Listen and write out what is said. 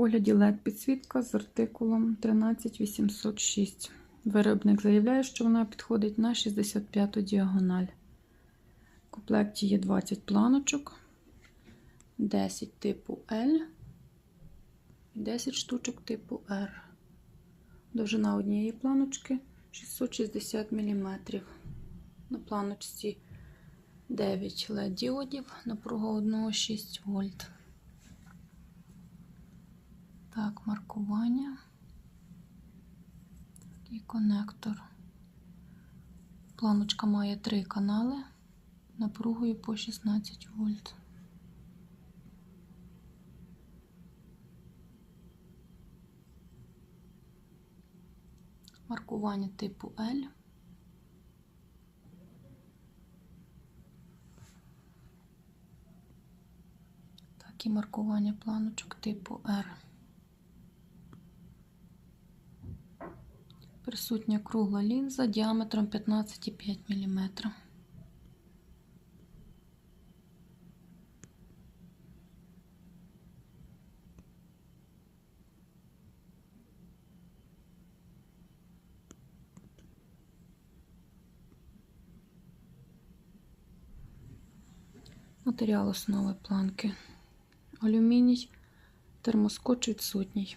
огляді LED підсвітка з артикулом 13806. Виробник заявляє, що вона підходить на 65-ту діагональ. В комплекті є 20 планочок, 10 типу L і 10 штучок типу R. Довжина однієї планочки 660 мм. На планочці 9 LED діодів, напруга одного 6 вольт. Так, маркування і конектор. Планочка має три канали напругою по 16 вольт. Маркування типу L. Так і маркування планочок типу R. Присутня кругла лінза діаметром 15,5 мм. Матеріал основи планки. Алюміній, термоскоч відсутній.